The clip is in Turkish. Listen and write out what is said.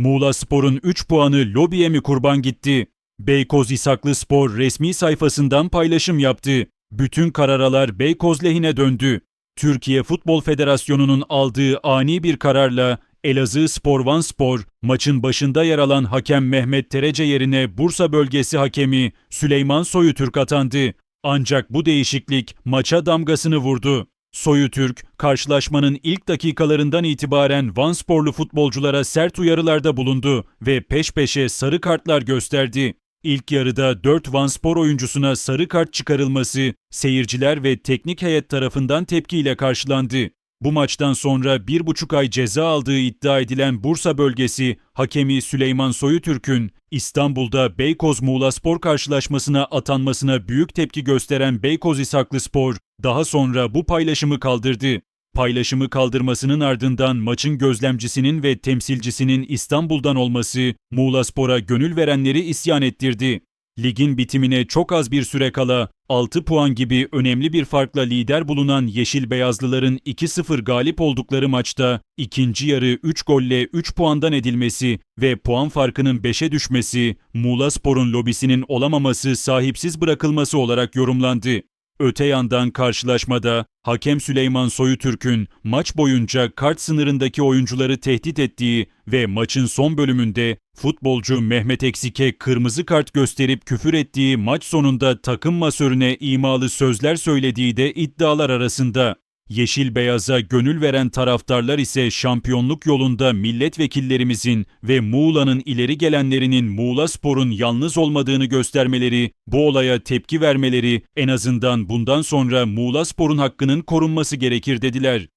Muğla Spor'un 3 puanı lobiye mi kurban gitti? Beykoz İshaklı Spor resmi sayfasından paylaşım yaptı. Bütün kararalar Beykoz lehine döndü. Türkiye Futbol Federasyonu'nun aldığı ani bir kararla Elazığ Spor Van Spor maçın başında yer alan hakem Mehmet Terece yerine Bursa bölgesi hakemi Süleyman Soyutürk atandı. Ancak bu değişiklik maça damgasını vurdu. Soyutürk, karşılaşmanın ilk dakikalarından itibaren Van Sporlu futbolculara sert uyarılarda bulundu ve peş peşe sarı kartlar gösterdi. İlk yarıda 4 Van Spor oyuncusuna sarı kart çıkarılması seyirciler ve teknik heyet tarafından tepkiyle karşılandı. Bu maçtan sonra bir buçuk ay ceza aldığı iddia edilen Bursa bölgesi hakemi Süleyman Soyutürk'ün İstanbul'da Beykoz Muğla Spor karşılaşmasına atanmasına büyük tepki gösteren Beykoz İshaklı Spor daha sonra bu paylaşımı kaldırdı. Paylaşımı kaldırmasının ardından maçın gözlemcisinin ve temsilcisinin İstanbul'dan olması Muğla Spor'a gönül verenleri isyan ettirdi. Ligin bitimine çok az bir süre kala 6 puan gibi önemli bir farkla lider bulunan Yeşil Beyazlıların 2-0 galip oldukları maçta ikinci yarı 3 golle 3 puandan edilmesi ve puan farkının 5'e düşmesi Muğla Spor'un lobisinin olamaması sahipsiz bırakılması olarak yorumlandı. Öte yandan karşılaşmada hakem Süleyman Soyutürk'ün maç boyunca kart sınırındaki oyuncuları tehdit ettiği ve maçın son bölümünde futbolcu Mehmet Eksik'e kırmızı kart gösterip küfür ettiği maç sonunda takım masörüne imalı sözler söylediği de iddialar arasında. Yeşil beyaza gönül veren taraftarlar ise şampiyonluk yolunda milletvekillerimizin ve Muğla'nın ileri gelenlerinin Muğla Spor'un yalnız olmadığını göstermeleri, bu olaya tepki vermeleri, en azından bundan sonra Muğla Spor'un hakkının korunması gerekir dediler.